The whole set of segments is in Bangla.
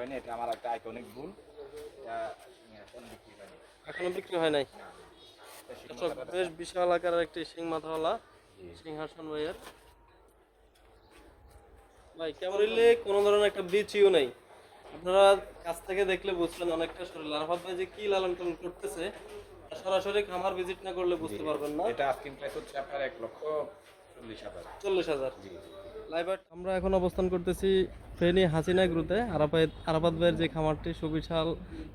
হয়নি এটা আমার একটা আইকনিক ভুল। এটা এখন বিক্রি হয়নি এখনও বিক্রি হয় নাই? মাথাটা- বেশ বিশাল আকারের একটি সিং মাথাওয়ালা সিংহাসন ভাইয়ের। ভাই কেমন হইলে কোনো ধরনের একটা বিচিও নেই। আপনারা কাছ থেকে দেখলে বুঝবেন অনেকটা শরীর। আরাফাত ভাই যে কি লালন পালন করতেছে সরাসরি খামার ভিজিট না করলে বুঝতে পারবেন না। এটা আস্কিং প্রাইস হচ্ছে আপনার এক লক্ষ চল্লিশ হাজার। চল্লিশ হাজার। জি। আমরা এখন অবস্থান করতেছি ফেনী হাসিনা গ্রুতে আরাফাত আরাফাত ভাইয়ের যে খামারটি সুবিশাল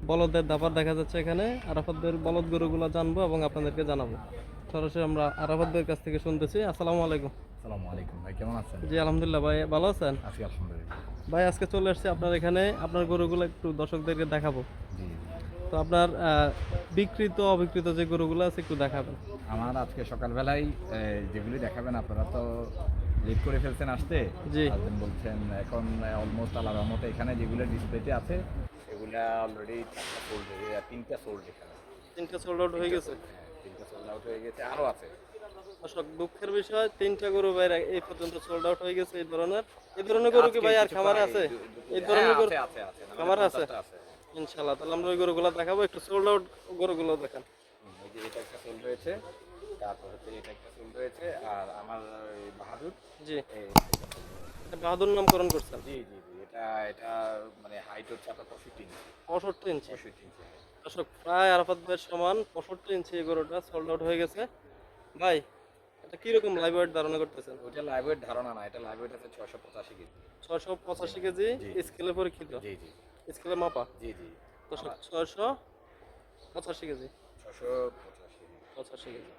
বলদের দাবার দেখা যাচ্ছে এখানে। আরাফাত ভাইয়ের বলদ গরুগুলো জানব এবং আপনাদেরকে জানাব। সরাসরি আমরা আরাফাত ভাইয়ের কাছ থেকে শুনতেছি। আসসালামু আলাইকুম। আসসালামু আলাইকুম ভাই কেমন আছেন? জি আলহামদুলিল্লাহ ভাই ভালো আছেন? আছি আলহামদুলিল্লাহ। ভাই আজকে চলে আসছে আপনার এখানে। আপনার গরুগুলো একটু দর্শকদেরকে দেখাবো। জি তো আপনার বিকৃত অবিকৃত যে গরুগুলো আছে একটু দেখাবেন। আমার আজকে সকালবেলায় যেগুলি দেখাবেন আপনারা তো লেট করে ফেলছেন আসতে? জি। বলছেন এখন অলমোস্ট আল্লাহর রহমতে এখানে যেগুলো ডিসপ্লেতে আছে সেগুলা অলরেডি সোল্ড তিনটা সোল্ড এখানে। তিনটা সোল্ড আউট হয়ে গেছে? হ্যাঁ, তিনটা সোল্ড আউট হয়ে গেছে আরও আছে। দর্শক দুঃখের বিষয় তিনটা গরু ভাই এই পর্যন্ত সোল্ড আউট হয়ে গেছে এই ধরনের। এই ধরনের গরু কি ভাই আর খামারে আছে? এই ধরনের হ্যাঁ, গরু আছে আছে খামারে আছে? ইনশাল্লাহ তাহলে আমরা ওই গরুগুলো দেখাবো একটু সোল্ড আউট গরুগুলো দেখান। এই যে এটা একটা সোল্ড রয়েছে তারপর হচ্ছে এটা একটা সোল্ড রয়েছে আর আমার ওই বাহাদুর জি। বাহাদুর নামকরণ করছেন? জি জি জি এটা এটা মানে হাইট হচ্ছে আপনার পঁয়ষট্টি ইঞ্চি পঁয়ষট্টি ইঞ্চি পঁয়ষট্টি ইঞ্চি দর্শক প্রায় আরাফাত ভাইয়ের সমান পঁয়ষট্টি ইঞ্চি এই গরুটা সোল্ড আউট হয়ে গেছে। ভাই এটা কীরকম লাইভ ওয়েট ধারণা করতেছেন? ওইটা লাইভের ধারণা না এটা লাইভের আছে ছয়শো পঁচাশি কেজি। ছয়শো পঁচাশি কেজি। স্কেলে পরীক্ষিত? জি জি। স্কেলে মাপা? জি জি। দর্শক ছয়শো পঁচাশি কেজি। ছশো পঁচাশি। পঁচাশি কেজি।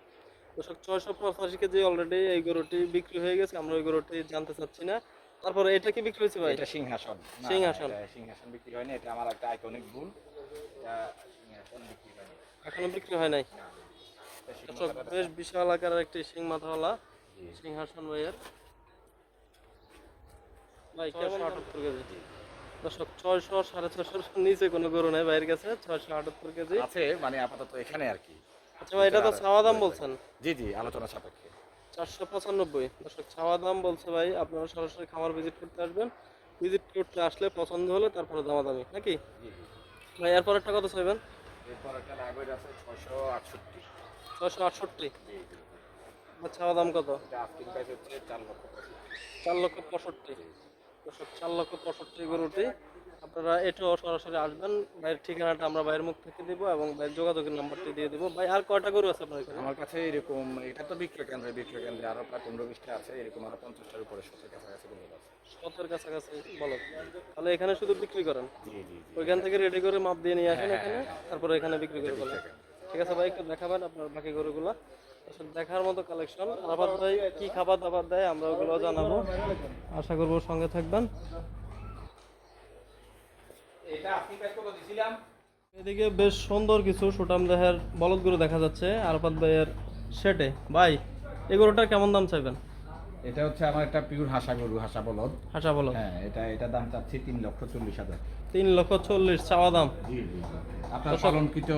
দর্শক ছয়শো পঁচাশি কেজি অলরেডি এই গরুটি বিক্রি হয়ে গেছে আমরা ওই গরুটি জানতে চাচ্ছি না। তারপরে এটা কি বিক্রি হয়েছে ভাই? এটা সিংহাসন। সিংহাসন। সিংহাসন বিক্রি হয়নি এটা আমার একটা আইকনিক ভুল। সিংহাসন বিক্রি হয়নি। এখনও বিক্রি হয় নাই? দর্শক বেশ বিশাল আকারের একটি সিং মাথাওয়ালা সিংহাসন ভাইয়ের। ভাই কেমন আটাত্তর কেজি। দর্শক ছয়শো সাড়ে ছয়শোর নিচে কোনো গরু নেই বাইরের কাছে ছয়শো আটাত্তর কেজি। আছে মানে আপাতত এখানে আর কি। আচ্ছা ভাই এটা তো ছাওয়া দাম বলছেন। জি জি আলোচনা সাপেক্ষে। চারশো পঁচানব্বই। দর্শক ছাওয়া দাম বলছে ভাই আপনারা সরাসরি খামার ভিজিট করতে আসবেন। ভিজিট করতে আসলে পছন্দ হলে তারপরে দামাদামি নাকি? জি জি। ভাই এরপর একটা কত চাইবেন এরপর একটা আছে ছয়শো আটষট্টি। ছয়শো আটষট্টি? ছাওয়া দাম কত? চার লক্ষ পঁয়ষট্টি। চার লক্ষ পঁয়ষট্টি। চার লক্ষ পঁয়ষট্টি গরুটি। আপনারা এটাও সরাসরি আসবেন। ভাইয়ের ঠিকানাটা আমরা ভাইয়ের মুখ থেকে দিব এবং ভাইয়ের যোগাযোগের নাম্বারটি দিয়ে দিব। ভাই আর কয়টা গরু আছে আপনার এখানে? আমার কাছে এরকম এটা তো বিক্রয় কেন্দ্রে বিক্রয় কেন্দ্রে আরও প্রায় পনেরো বিশটা আছে এরকম আরও পঞ্চাশটার উপরে সতের কাছাকাছি বলে আছে। শতের কাছাকাছি বলো। তাহলে এখানে শুধু বিক্রি করেন? জি জি জি। ওইখান থেকে রেডি করে মাপ দিয়ে নিয়ে আসেন এখানে তারপরে এখানে বিক্রি করে বলেন। ঠিক আছে ভাই একটু দেখাবেন আপনার বাকি গরুগুলো। আসলে দেখার মতো কালেকশন আরাফাত ভাই কি খাবার দাবার দেয় আমরা ওগুলো জানাব। আশা করব সঙ্গে থাকবেন এটা আপনি প্যাক করে দিছিলাম এদিকে বেশ সুন্দর কিছু সুটাম দেহের বলদ গরু দেখা যাচ্ছে আরাফাত ভাইয়ের সেটে ভাই এই গরুটার কেমন দাম চাইবেন? এটা হচ্ছে আমার একটা পিওর হাসা গরু হাসা বলদ। হাসা বলদ? হ্যাঁ এটা এটা দাম চাচ্ছি তিন লক্ষ চল্লিশ হাজার। তিন লক্ষ চল্লিশ চাওয়া দাম? জি জি আপনার পালনকৃত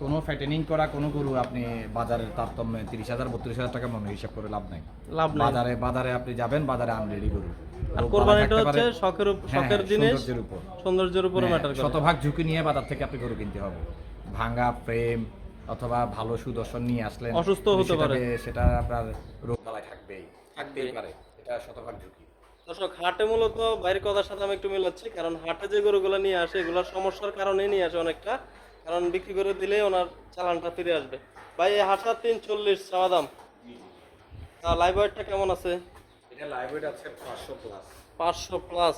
কোনো ফ্যাটেনিং করা কোনো গরু আপনি বাজারের তারতম্যে তিরিশ হাজার বত্রিশ হাজার টাকা মনে হিসাব করে লাভ নাই। লাভ নাই। বাজারে বাজারে আপনি যাবেন বাজারে আনরেডি গরু। আর কোরবানিটা হচ্ছে শখের হ্যাঁ, শখের হ্যাঁ, জিনিস সৌন্দর্যের উপর। ম্যাটার করে। শতভাগ ঝুঁকি নিয়ে বাজার থেকে আপনি গরু কিনতে হবে। ভাঙা ফ্রেম অথবা ভালো সুদর্শন নিয়ে আসলেন অসুস্থ হতে পারে। সেটা আপনার রোগ বালাই থাকবেই থাকতেই পারে। এটা শতভাগ ঝুঁকি। দর্শক হাটে মূলত বাইরের কথার সাথে আমি একটু মিলাচ্ছি কারণ হাটে যে গরুগুলো নিয়ে আসে এগুলোর সমস্যার কারণে নিয়ে আসে অনেকটা কারণ বিক্রি করে দিলে ওনার চালানটা ফিরে আসবে। ভাই এই হাটটা তিন চল্লিশ চাওয়া দাম। তা লাইভ কেমন আছে? এটা লাইব্রেরি আছে পাঁচশো প্লাস পাঁচশো প্লাস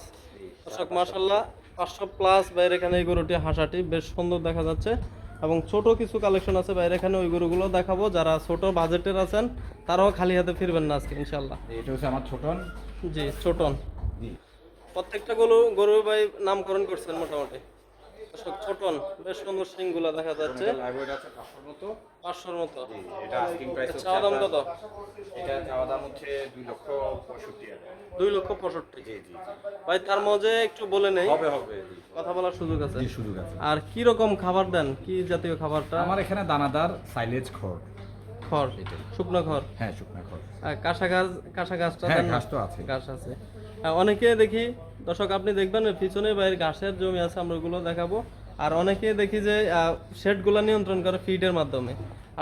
দর্শক মার্শাল্লাহ পাঁচশো প্লাস বাইরে এখানে এই গরুটি হাসাটি বেশ সুন্দর দেখা যাচ্ছে। এবং ছোট কিছু কালেকশন আছে বাইরে এখানে ওই গরুগুলো দেখাবো। যারা ছোট বাজেটের আছেন তারাও খালি হাতে ফিরবেন না আজকে ইনশাল্লাহ এটা হচ্ছে আমার ছোটন। জি ছোটন। জি। প্রত্যেকটা গরু গরু ভাই নামকরণ করছেন মোটামুটি। দর্শক ছোটন বেশ সুন্দর সিংগুলা দেখা যাচ্ছে। পাঁচশোর মতো। পাঁচশোর মতো। এটা আস্কিং প্রাইস চাওয়া দাম কত? এটা চাওয়া দাম হচ্ছে দুই লক্ষ পঁয়ষট্টি দুই লক্ষ পঁয়ষট্টি। জি জি ভাই তার মধ্যে একটু বলে নেই। হবে হবে কথা বলার সুযোগ আছে? সুযোগ আছে। আর কি রকম খাবার দেন? কি জাতীয় খাবারটা? আমার এখানে দানাদার সাইলেজ খড়। খড়? শুকনো খড়? হ্যাঁ শুকনো খড়। কাঁসা গাছ কাঁসা গাছটা হ্যাঁ? ঘাস তো আছে। গাছ আছে। অনেকে দেখি দর্শক আপনি দেখবেন পিছনে বাইরে ঘাসের জমি আছে আমরা ওগুলো দেখাবো। আর অনেকে দেখি যে শেডগুলো নিয়ন্ত্রণ করে ফিডের মাধ্যমে।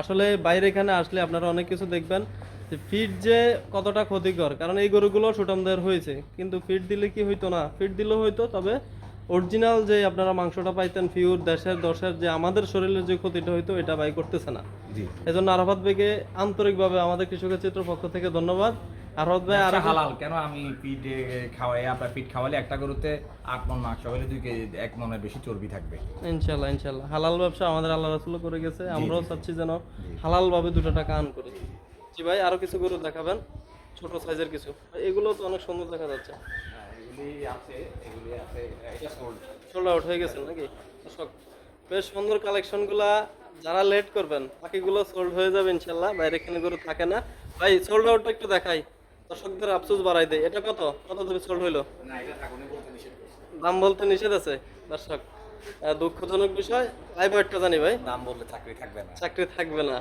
আসলে বাইরে এখানে আসলে আপনারা অনেক কিছু দেখবেন যে ফিড যে কতটা ক্ষতিকর। কারণ এই গরুগুলো সুটামদের হয়েছে কিন্তু ফিড দিলে কি হইতো না? ফিড দিলেও হইতো তবে অরিজিনাল যে আপনারা মাংসটা পাইতেন পিওর দেশের দশের যে আমাদের শরীরের যে ক্ষতিটা হইতো এটা বাই করতেছে না। এজন্য আরাফাত বেগে আন্তরিকভাবে আমাদের কৃষকের চিত্র পক্ষ থেকে ধন্যবাদ। আরাফাত ভাই আর হালাল। কেন আমি খাওয়াই আপনার খাওয়ালে একটা গরুতে আট মন মাংস হলে দুই কেজি এক মনের বেশি চর্বি থাকবে। ইনশাল্লাহ ইনশাল্লাহ। হালাল ব্যবসা আমাদের আল্লাহ রাসুল করে গেছে আমরাও চাচ্ছি যেন হালাল ভাবে দুটো টাকা আর্ন করি। জি ভাই আরও কিছু গরু দেখাবেন ছোট সাইজের কিছু। এগুলো তো অনেক সুন্দর দেখা যাচ্ছে। হ্যাঁ, সোল্ড আউট হয়ে গেছে নাকি? বেশ সুন্দর কালেকশনগুলা যারা লেট করবেন বাকিগুলো সোল্ড হয়ে যাবে ইনশাল্লাহ বাইরে এখানে গরু থাকে না। ভাই সোল্ড আউটটা একটু দেখাই। দর্শকদের আফসোস বাড়াই দেয় এটা কত? কত সোল্ড হইল? দাম বলতে নিষেধ আছে? দর্শক দুঃখজনক বিষয়। একটা জানি ভাই। দাম বললে চাকরি থাকবে না। চাকরি থাকবে না।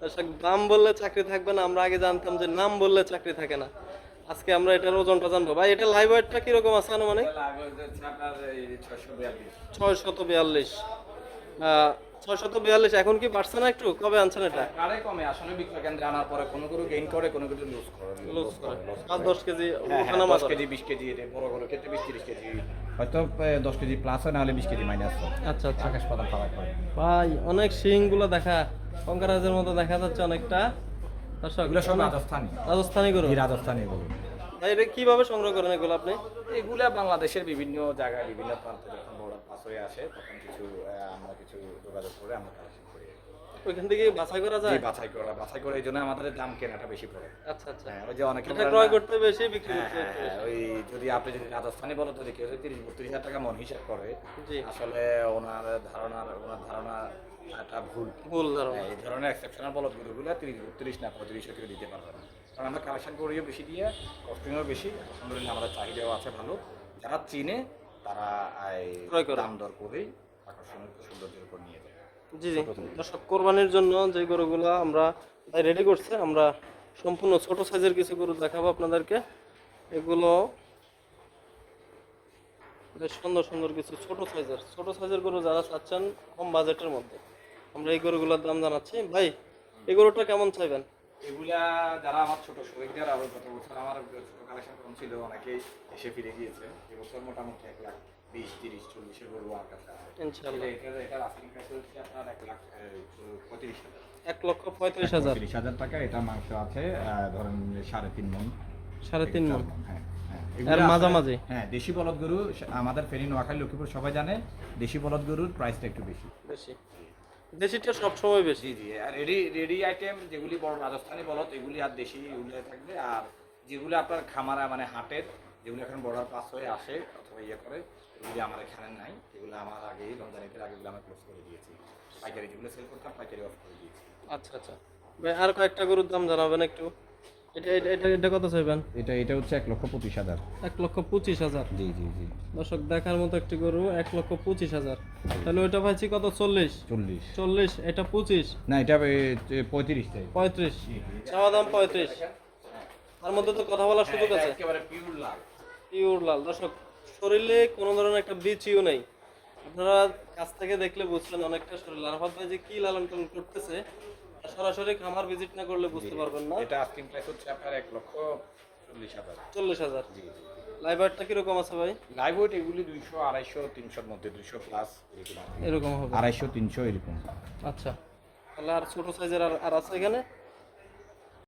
দর্শক দাম বললে চাকরি থাকবে না। আমরা আগে জানতাম যে নাম বললে চাকরি থাকে না। আজকে আমরা এটার ওজনটা জানব। ভাই এটা লাইভ ওয়েটটা কীরকম আছে আনুমানিক? ছয় শত বিয়াল্লিশ। ছয় শত বিয়াল্লিশ এখন কি পারছে না একটু? কবে আনছেন এটা? আরে কমে? আসলে বিক্রয় কেন্দ্রে আনার পরে কোনো কোনো গেইন করে কোনো কিছু লুজ করে লুজ করে পাঁচ দশ কেজি হ্যাঁ, ওঠানামা দশ কেজি বিশ কেজি বড় বড় ক্ষেত্রে বিশ তিরিশ কেজি। হয়তো দশ কেজি প্লাস হয় নাহলে বিশ কেজি মাইনাস আচ্ছা আচ্ছা। আকাশ পাতাল ফারাক হয় ভাই অনেক শিংগুলো দেখা কঙ্কারাজের মতো দেখা যাচ্ছে অনেকটা। এগুলো সব রাজস্থানি। রাজস্থানী গরু? রাজস্থানি ভাই এটা কীভাবে সংগ্রহ করেন এগুলো আপনি? এগুলা বাংলাদেশের বিভিন্ন জায়গায় বিভিন্ন প্রান্তে হয়ে আসে তখন কিছু আমরা কিছু যোগাযোগ করে আমরা কালেকশন করি। ওইখান থেকে বাছাই করা যায়? বাছাই করা বাছাই করে এই জন্য আমাদের দাম কেনাটা বেশি পড়ে। আচ্ছা আচ্ছা। হ্যাঁ, ওই যে অনেকে ক্রয় করতে বেশি বিক্রি হ্যাঁ, করতে হ্যাঁ, ওই যদি আপনি যদি রাজস্থানি বলো যদি কেউ যদি তিরিশ বত্রিশ হাজার টাকা মন হিসাব করে আসলে ওনার ধারণা ওনার ধারণা একটা ভুল। ভুল ধারণা। এই ধরনের এক্সেপশনাল বলদ গরুগুলো তিরিশ বত্রিশ না পঁয়ত্রিশশো করে দিতে পারবে না। কারণ আমরা কালেকশন করিও বেশি দিয়ে কস্টিংও বেশি। আলহামদুলিল্লাহ আমাদের চাহিদাও আছে ভালো। যারা চিনে তারা করে। দাম দর করেই আকর্ষণীয় সৌন্দর্যের উপর নিয়ে যায়। জি জি। দর্শক কোরবানির জন্য যে গরুগুলো আমরা রেডি করছে আমরা সম্পূর্ণ ছোট সাইজের কিছু গরু দেখাবো আপনাদেরকে। এগুলো বেশ সুন্দর সুন্দর কিছু ছোট সাইজের ছোট সাইজের গরু যারা চাচ্ছেন কম বাজেটের মধ্যে। আমরা এই গরুগুলোর দাম জানাচ্ছি। ভাই এই গরুটা কেমন চাইবেন? এগুলা যারা আমার ছোট শরীরদের আরও গত বছর আমার ছোট কালেকশন কম ছিল অনেকেই এসে ফিরে গিয়েছে। এবছর মোটামুটি এক লাখ বিশ তিরিশ চল্লিশের গরু আমার কাছে এটা আস্কিং প্রাইস হচ্ছে আপনার এক লাখ পঁয়ত্রিশ হাজার। এক লক্ষ পঁয়ত্রিশ হাজার। তিরিশ হাজার টাকা এটা মাংস আছে ধরেন সাড়ে তিন মন সাড়ে তিন মন হ্যাঁ হ্যাঁ। এর মাঝামাঝি। হ্যাঁ দেশি বলদ গরু আমাদের ফেনী নোয়াখালী লক্ষ্মীপুর সবাই জানে দেশি বলদ গরুর প্রাইসটা একটু বেশি। বেশি। দেশিটা সবসময় বেশি। জি জি আর রেডি রেডি আইটেম যেগুলি বড় রাজস্থানি বলদ এগুলি আর দেশি এগুলি থাকবে। আর যেগুলি আপনার খামারা মানে হাটের যেগুলি এখন বর্ডার পাস হয়ে আসে অথবা ইয়ে করে এগুলি আমার এখানে নাই। এগুলো আমার আগেই রমজানিতে আগে এগুলো আমি ক্লোজ করে দিয়েছি। পাইকারি যেগুলো সেল করতাম পাইকারি অফ করে দিয়েছি। আচ্ছা আচ্ছা। ভাই আর কয়েকটা গরুর দাম জানাবেন একটু? এটা এটা এটা এটা কত চাইবেন? এটা এটা হচ্ছে এক লক্ষ পঁচিশ হাজার। এক লক্ষ পঁচিশ হাজার? জি জি জি। দর্শক দেখার মতো একটি গরু এক লক্ষ পঁচিশ হাজার। তাহলে ওইটা পাইছি কত? চল্লিশ? চল্লিশ। চল্লিশ এটা পঁচিশ? না এটা পঁয়ত্রিশ চাই। পঁয়ত্রিশ। চাওয়া দাম পঁয়ত্রিশ। তার মধ্যে তো কথা বলার সুযোগ আছে। একেবারে পিওর লাল। পিওর লাল। দর্শক শরীরে কোনো ধরনের একটা বিচিও নেই। আপনারা কাছ থেকে দেখলে বুঝবেন অনেকটা শরীর আরাফাত ভাই যে কি লালন পালন করতেছে সরাসরি খামার ভিজিট না করলে বুঝতে পারবেন না। এটা আস্কিং প্রাইস হচ্ছে আপনার এক লক্ষ চল্লিশ হাজার। চল্লিশ হাজার। জি লাইভ কীরকম আছে ভাই? লাইভ ওয়েট এগুলি দুইশো আড়াইশো তিনশোর মধ্যে দুইশো প্লাস এরকম এরকম হবে। আড়াইশো তিনশো এরকম। আচ্ছা। তাহলে আর ছোট সাইজের আর আছে এখানে?